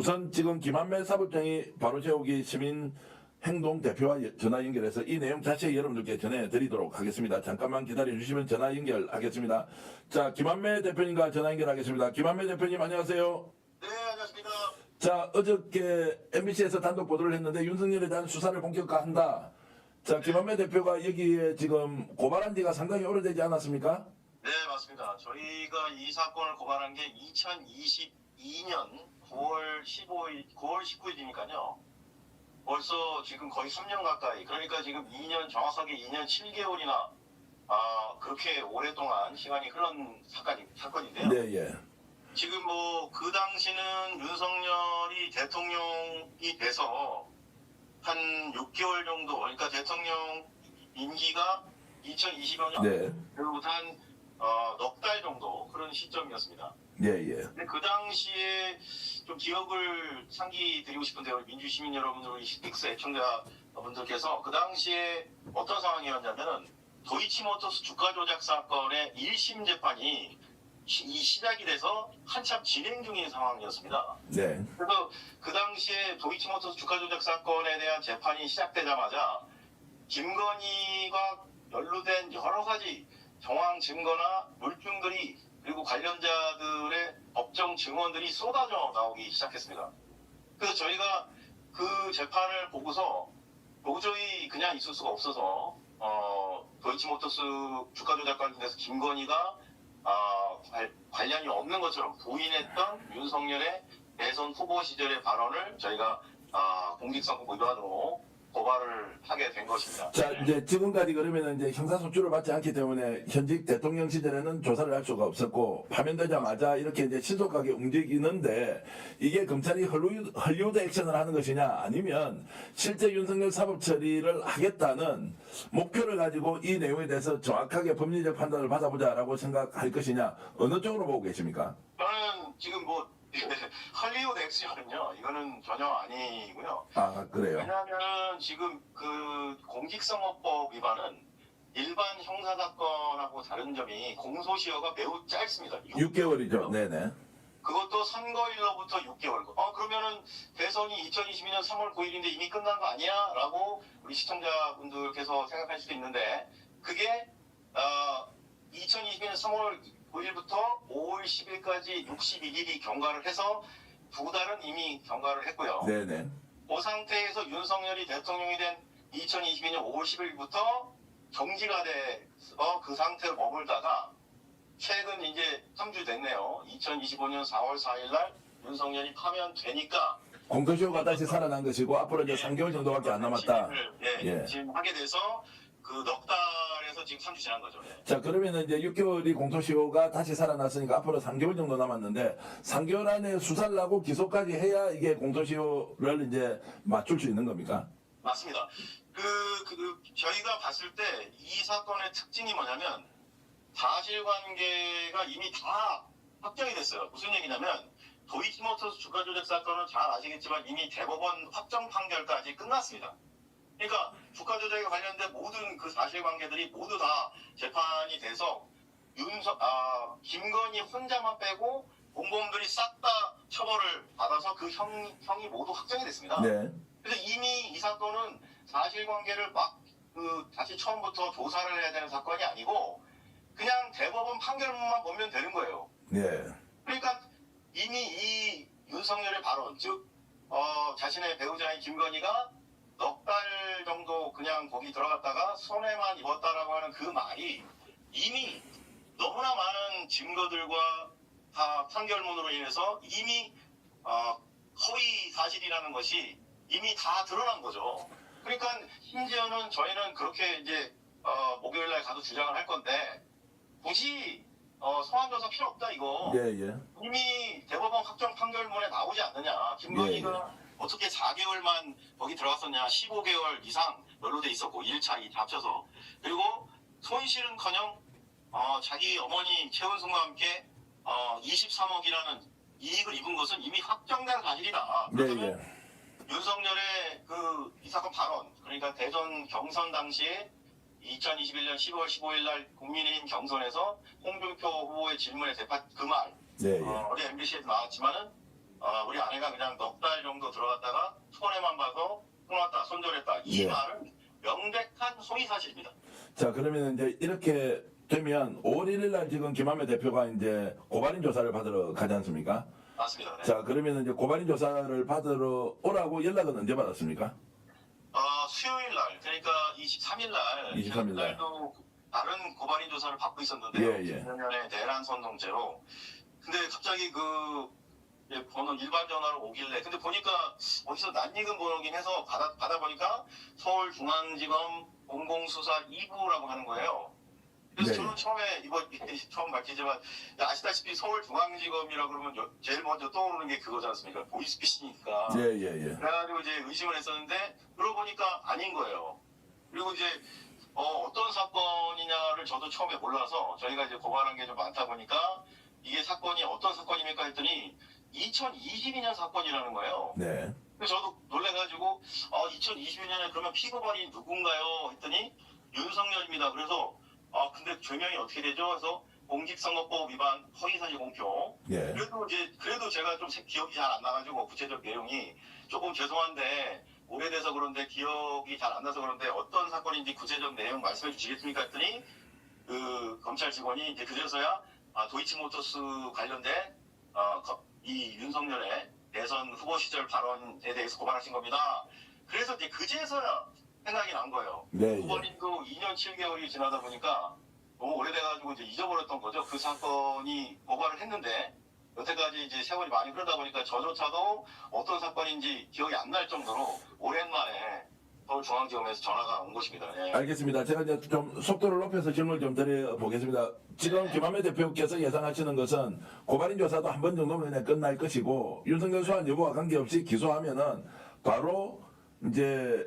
우선 지금 김한배 사법정의 바로 세우기 시민 행동 대표와 전화 연결해서 이 내용 자세히 여러분들께 전해드리도록 하겠습니다. 잠깐만 기다려 주시면 전화 연결하겠습니다. 자, 김한배 대표님과 전화 연결하겠습니다. 김한배 대표님 안녕하세요. 네, 안녕하십니까. 자, 어저께 MBC에서 단독 보도를 했는데 윤석열에 대한 수사를 본격화한다. 자, 김한배 대표가 여기에 지금 고발한 지가 상당히 오래되지 않았습니까? 네, 맞습니다. 저희가 이 사건을 고발한 게 2022년 9월 15일, 9월 19일이니까요. 벌써 지금 거의 3년 가까이, 그러니까 지금 2년, 정확하게 2년 7개월이나, 아, 그렇게 오랫동안 시간이 흘른 사건이, 사건인데요. 네, 예. 지금 뭐, 그 당시는 윤석열이 대통령이 돼서 한 6개월 정도, 그러니까 대통령 임기가 2020년 네. 그리고 한 어, 넉 달 정도 그런 시점이었습니다. 예, 예. 근데 그 당시에 좀 기억을 상기 드리고 싶은데요. 우리 민주 시민 여러분들, 우리 시픽스 애청자 분들께서 그 당시에 어떤 상황이었냐면은 도이치모터스 주가 조작 사건의 1심 재판이 시- 이 시작이 돼서 한참 진행 중인 상황이었습니다. 네. 그래서 그 당시에 도이치모터스 주가 조작 사건에 대한 재판이 시작되자마자 김건희가 연루된 여러 가지 정황 증거나 물증들이 그리고 관련자들의 법정 증언들이 쏟아져 나오기 시작했습니다. 그래서 저희가 그 재판을 보고서 도저히 그냥 있을 수가 없어서 어, 도이치모터스 주가 조작 관련돼서 김건희가 아, 관- 관련이 없는 것처럼 부인했던 윤석열의 대선 후보 시절의 발언을 저희가 아, 공직선거 위반으로 고발을 하게 된 것입니다. 자, 이제 지금까지 그러면 이제 형사소추를 받지 않기 때문에 현직 대통령 시절에는 조사를 할 수가 없었고 파면되자마자 이렇게 이제 신속하게 움직이는데 이게 검찰이 헐리우드, 헐리우드 액션을 하는 것이냐 아니면 실제 윤석열 사법 처리를 하겠다는 목표를 가지고 이 내용에 대해서 정확하게 법리적 판단을 받아보자라고 생각할 것이냐 어느 쪽으로 보고 계십니까? 저는 지금 뭐 할리우드 액션은요 이거는 전혀 아니고요. 아, 그래요. 왜냐하면 지금 그 공직선거법 위반은 일반 형사 사건하고 다른 점이 공소시효가 매우 짧습니다. 6개월이죠. 네네. 그것도 선거일로부터 6개월. 어 그러면은 대선이 2022년 3월 9일인데 이미 끝난 거 아니야? 라고 우리 시청자분들께서 생각할 수도 있는데 그게 어 2022년 3월 9일부터 5월 10일까지 61일이 경과를 해서 두 달은 이미 경과를 했고요. 네네. 그 상태에서 윤석열이 대통령이 된 2022년 5월 10일부터 정지가 돼서 그 상태로 머물다가 최근 이제 3주 됐네요. 2025년 4월 4일 날 윤석열이 파면되니까 공소시효가 다시 살아난 것이고 앞으로 이제 3개월 정도밖에 안 남았다. 진행을, 예, 예. 지금 하게 돼서 그 넉 달 에서 지금 3주 지난 거죠. 예. 자, 그러면 이제 6개월이 공소시효가 다시 살아났으니까 앞으로 3개월 정도 남았는데, 3개월 안에 수사를 하고 기소까지 해야 이게 공소시효를 이제 맞출 수 있는 겁니까? 맞습니다. 그, 그, 저희가 봤을 때 이 사건의 특징이 뭐냐면 사실관계가 이미 다 확정이 됐어요. 무슨 얘기냐면 도이치모터스 주가 조작 사건은 잘 아시겠지만 이미 대법원 확정 판결까지 끝났습니다. 그러니까 주가 조작에 관련된 모든 그 사실관계들이 모두 다 재판이 돼서 윤석 아 김건희 혼자만 빼고 공범들이 싹 다 처벌을 받아서 그 형, 형이 모두 확정이 됐습니다. 네. 그래서 이미 이 사건은 사실관계를 막 그 다시 처음부터 조사를 해야 되는 사건이 아니고 그냥 대법원 판결문만 보면 되는 거예요. 네. 그러니까 이미 이 윤석열의 발언, 즉 어, 자신의 배우자인 김건희가 넉 달 정도 그냥 거기 들어갔다가 손해만 입었다라고 하는 그 말이 이미 너무나 많은 증거들과 다 판결문으로 인해서 이미 어, 허위 사실이라는 것이 이미 다 드러난 거죠. 그러니까 심지어는 저희는 그렇게 이제 어, 목요일 날 가서 주장을 할 건데 굳이 어, 소환조사 필요 없다 이거. 예, 예. 이미 대법원 확정 판결문에 나오지 않느냐. 김건희가 어떻게 4개월만 거기 들어갔었냐. 15개월 이상 연루돼 있었고 1차, 2차 합쳐서. 그리고 손실은커녕 어, 자기 어머니 최은순과 함께 어, 23억이라는 이익을 입은 것은 이미 확정된 사실이다. 네, 그렇다면 예. 윤석열의 그 이 사건 발언 그러니까 대선 경선 당시에 2021년 10월 15일 날 국민의힘 경선에서 홍준표 후보의 질문에 대답 그말 네, 예. 어, 우리 MBC에도 나왔지만은 아, 우리 아내가 그냥 넉 달 정도 들어갔다가 손해만 봐서 끊었다, 손절했다. 이 네. 말은 명백한 소위 사실입니다. 자 그러면 이제 이렇게 되면 5월 1일 날 지금 김한배 대표가 이제 고발인 조사를 받으러 가지 않습니까? 맞습니다. 네. 자 그러면 이제 고발인 조사를 받으러 오라고 연락은 언제 받았습니까? 어, 수요일 날, 그러니까 23일 날, 23일 날. 도 다른 고발인 조사를 받고 있었는데요. 예, 예. 작년에 내란 선동죄로. 근데 갑자기 그 예, 번호 일반 전화로 오길래, 근데 보니까 어디서 낯익은 번호긴 해서 받아 받아 보니까 서울중앙지검 공공수사 2부라고 하는 거예요. 그래서 네. 저는 처음에 이번 처음 밝히지만 아시다시피 서울중앙지검이라 그러면 여- 제일 먼저 떠오르는 게 그거지 않습니까? 보이스피싱이니까. 예예 예. 그래가지고 이제 의심을 했었는데 그러고 보니까 아닌 거예요. 그리고 이제 어, 떤 사건이냐를 저도 처음에 몰라서 저희가 이제 고발한 게 좀 많다 보니까 이게 사건이 어떤 사건입니까 했더니 2022년 사건이라는 거예요. 네. 그래서 저도 놀래가지고 어, 2022년에 그러면 피고발이 누군가요? 했더니 윤석열입니다. 그래서 아 근데 죄명이 어떻게 되죠? 그래서 공직선거법 위반 허위사실 공표 예. 그래도 이제 그래도 제가 좀 세- 기억이 잘 안 나가지고 구체적 내용이 조금 죄송한데 오래돼서 그런데 기억이 잘 안 나서 그런데 어떤 사건인지 구체적 내용 말씀해 주시겠습니까 했더니 그 검찰 직원이 이제 그제서야 아, 도이치모터스 관련된 아, 거- 이 윤석열의 대선 후보 시절 발언에 대해서 고발하신 겁니다. 그래서 이제 그제서야 생각이 난 거예요. 네. 예. 후보님도 2년 7개월이 지나다 보니까 너무 오래돼가지고 이제 잊어버렸던 거죠. 그 사건이 고발을 했는데 여태까지 이제 세월이 많이 흐르다 보니까 저조차도 어떤 사건인지 기억이 안 날 정도로 오랜만에 서울중앙지검에서 전화가 온 것입니다. 예. 알겠습니다. 제가 이제 좀 속도를 높여서 질문을 좀 드려보겠습니다. 지금 네. 김한배 대표께서 예상하시는 것은 고발인 조사도 한 번 정도면 그냥 끝날 것이고 윤석열 소환 여부와 관계없이 기소하면은 바로 이제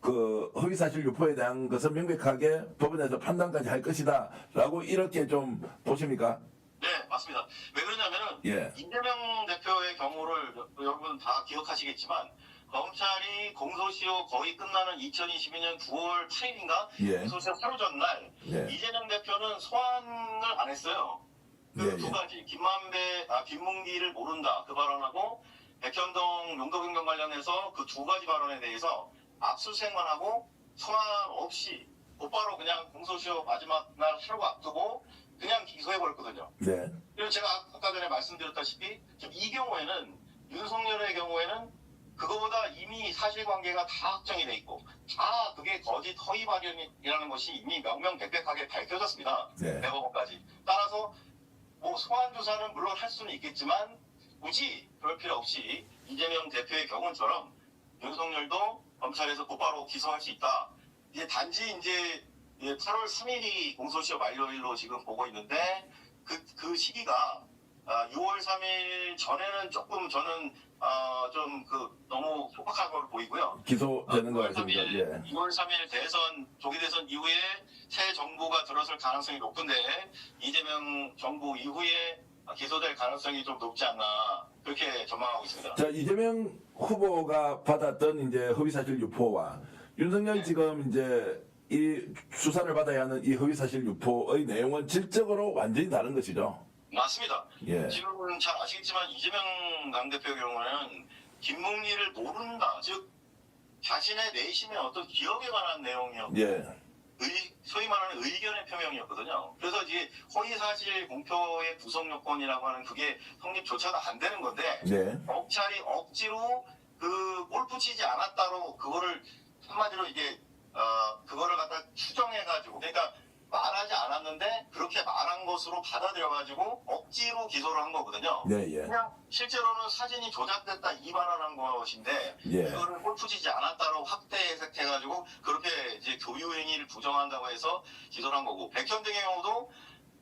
그 허위사실 유포에 대한 것은 명백하게 법원에서 판단까지 할 것이다 라고 이렇게 좀 보십니까? 네, 맞습니다. 왜 그러냐면은 예. 이재명 대표의 경우를 여- 여러분 다 기억하시겠지만 검찰이 공소시효 거의 끝나는 2022년 9월 8일인가 예. 공소시효 하루 전날 예. 이재명 대표는 소환을 안 했어요. 그 예, 두 예. 가지 김만배, 아 김문기를 모른다 그 발언하고 백현동 용도 변경 관련해서 그 두 가지 발언에 대해서 압수수색만 하고 소환 없이 곧바로 그냥 공소시효 마지막 날 하루가 앞두고 그냥 기소해버렸거든요. 네. 그리고 제가 아까 전에 말씀드렸다시피 지금 이 경우에는 윤석열의 경우에는 그거보다 이미 사실관계가 다 확정이 돼 있고 다 그게 거짓 허위 발언이라는 것이 이미 명명백백하게 밝혀졌습니다. 네. 대법원까지. 따라서 뭐 소환 조사는 물론 할 수는 있겠지만 굳이 그럴 필요 없이 이재명 대표의 경우처럼 윤석열도 검찰에서 곧바로 기소할 수 있다. 이제 단지 이제 8월 3일이 공소시효 만료일로 지금 보고 있는데 그, 그 시기가 아, 6월 3일 전에는 조금 저는 아, 좀그 속박한 걸로 보이고요. 기소되는 거 6월 같습니다. 3일, 예. 6월 3일 대선 조기 대선 이후에 새 정부가 들어설 가능성이 높은데 이재명 정부 이후에 기소될 가능성이 좀 높지 않나 그렇게 전망하고 있습니다. 자 이재명 후보가 받았던 이제 허위사실 유포와 윤석열 지금 이제 이 수사를 받아야 하는 이 허위사실 유포의 내용은 질적으로 완전히 다른 것이죠. 맞습니다. 예. 지금은 잘 아시겠지만 이재명 당대표의 경우는 김문리를 모른다. 즉 자신의 내심의 어떤 기억에 관한 내용이었고 예. 의- 소위 말하는 의견의 표명이었거든요. 그래서 이제 허위사실 공표의 구성 요건이라고 하는 그게 성립조차도 안 되는 건데 네. 검찰이 억지로 그 골프 치지 않았다로 그거를 한마디로 이게 어 그거를 갖다 추정해가지고 그러니까 말하지 않았는데 그렇게 말한 것으로 받아들여가지고 억지로 기소를 한 거거든요. 네. 예. 그냥 실제로는 사진이 조작됐다 이반환한 것인데 예. 그거를 골프치지 않았다로 확대 해석해가지고 그렇게 이제 교유 행위를 부정한다고 해서 기소를 한 거고 백현등의 경우도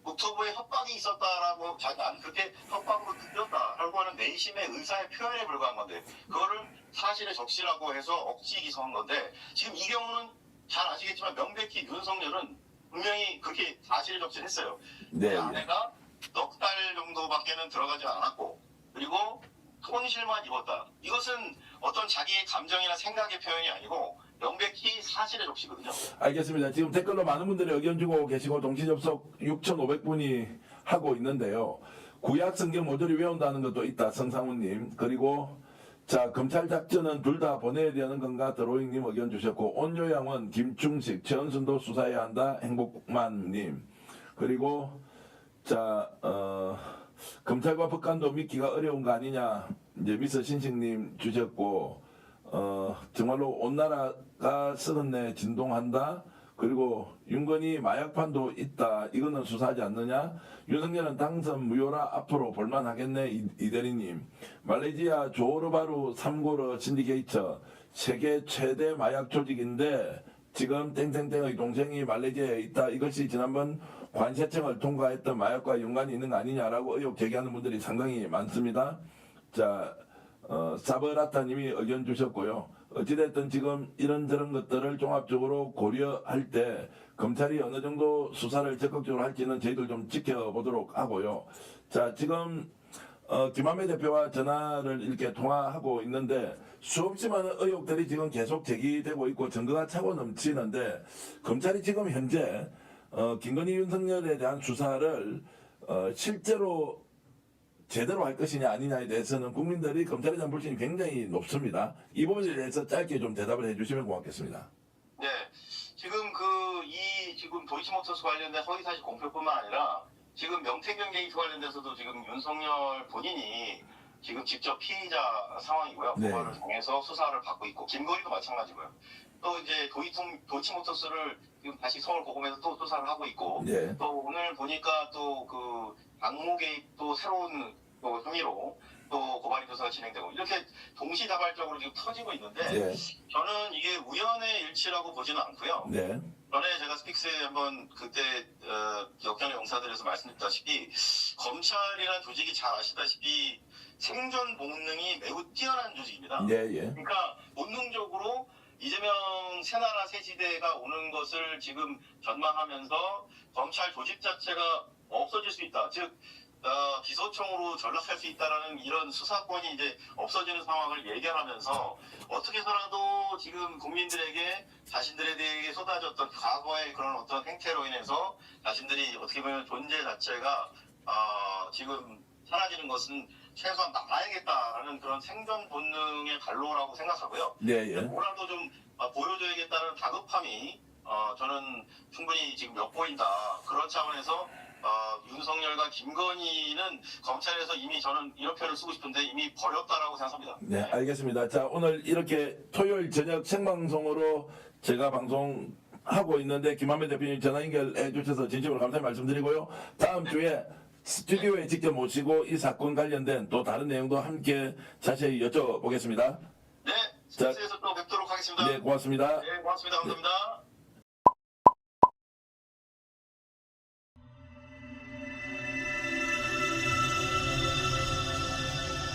국토부에 협박이 있었다라고 자기 안 그렇게 협박으로 들렸다라고 하는 내심의 의사의 표현에 불과한 건데 그거를 사실에 적시라고 해서 억지 기소한 건데 지금 이 경우는 잘 아시겠지만 명백히 윤석열은 분명히 그렇게 사실에 적시했어요. 네. 내 예. 아내가 넉 달 정도밖에는 들어가지 않았고 그리고 손실만 입었다. 이것은 어떤 자기의 감정이나 생각의 표현이 아니고 명백히 사실의 적시거든요. 알겠습니다. 지금 댓글로 많은 분들이 의견 주고 계시고 동시 접속 6,500분이 하고 있는데요. 구약 성경 모조리 외운다는 것도 있다. 성상훈님. 그리고 자 검찰 작전은 둘 다 보내야 되는 건가 드로잉님 의견 주셨고 온요양은 김충식 최은순도 수사해야 한다. 행복만님. 그리고 자 어, 검찰과 법관도 믿기가 어려운 거 아니냐. 이제 미서 신식님 주셨고 어, 정말로 온 나라가 썩었네 진동한다. 그리고 윤건이 마약판도 있다. 이거는 수사하지 않느냐? 윤석열은 당선 무효라 앞으로 볼만하겠네. 이, 이 대리님. 말레이시아 조르바루 삼고르 신디게이처 세계 최대 마약 조직인데 지금 땡땡땡의 동생이 말레이시아에 있다. 이것이 지난번 관세청을 통과했던 마약과 연관이 있는 거 아니냐라고 의혹 제기하는 분들이 상당히 많습니다. 자, 어, 사버라타님이 의견 주셨고요. 어찌됐든 지금 이런저런 것들을 종합적으로 고려할 때 검찰이 어느 정도 수사를 적극적으로 할지는 저희들 좀 지켜보도록 하고요. 자, 지금 어, 김한배 대표와 전화를 이렇게 통화하고 있는데 수없이 많은 의혹들이 지금 계속 제기되고 있고 증거가 차고 넘치는데 검찰이 지금 현재 어, 김건희 윤석열에 대한 수사를 어, 실제로 제대로 할 것이냐 아니냐에 대해서는 국민들이 검찰에 대한 불신이 굉장히 높습니다. 이 부분에 대해서 짧게 좀 대답을 해주시면 고맙겠습니다. 네, 지금 그 이 지금 도이치모터스 관련된 허위사실 공표뿐만 아니라 지금 명태균 게이트 관련돼서도 지금 윤석열 본인이 지금 직접 피의자 상황이고요. 네. 고발을 통해서 수사를 받고 있고 김건희도 마찬가지고요. 또 이제 도이통 도이치모터스를 지금 다시 서울 고검에서 또 수사를 하고 있고 네. 또 오늘 보니까 또그 박모 게이트도 새로운 또 혐의로 또 고발인 조사가 진행되고 이렇게 동시다발적으로 지금 터지고 있는데 네. 저는 이게 우연의 일치라고 보지는 않고요. 네. 전에 제가 스픽스에 한번 그때 어, 역전의 영사들에서 말씀드렸다시피 검찰이라는 조직이 잘 아시다시피 생존 본능이 매우 뛰어난 조직입니다. 예, 예. 그러니까 본능적으로 이재명 새나라 새지대가 오는 것을 지금 전망하면서 검찰 조직 자체가 없어질 수 있다. 즉 어, 기소청으로 전락할 수 있다라는 이런 수사권이 이제 없어지는 상황을 예견하면서 어떻게 해서라도 지금 국민들에게 자신들에 대해 쏟아졌던 과거의 그런 어떤 행태로 인해서 자신들이 어떻게 보면 존재 자체가 어, 지금 사라지는 것은 최소한 막아야겠다라는 그런 생존 본능의 발로라고 생각하고요. 네, 예. 뭐라도 좀 어, 보여줘야겠다는 다급함이 어, 저는 충분히 지금 엿보인다. 그런 차원에서 어, 윤석열과 김건희는 검찰에서 이미 저는 이런 표현을 쓰고 싶은데 이미 버렸다라고 생각합니다. 네, 알겠습니다. 자, 오늘 이렇게 토요일 저녁 생방송으로 제가 방송 하고 있는데 김한배 대표님 전화 연결해 주셔서 진심으로 감사의 말씀드리고요. 다음 주에 스튜디오에 직접 모시고 이 사건 관련된 또 다른 내용도 함께 자세히 여쭤보겠습니다. 네, 자, 스트레스에서 또 뵙도록 하겠습니다. 네, 고맙습니다. 네, 고맙습니다. 감사합니다.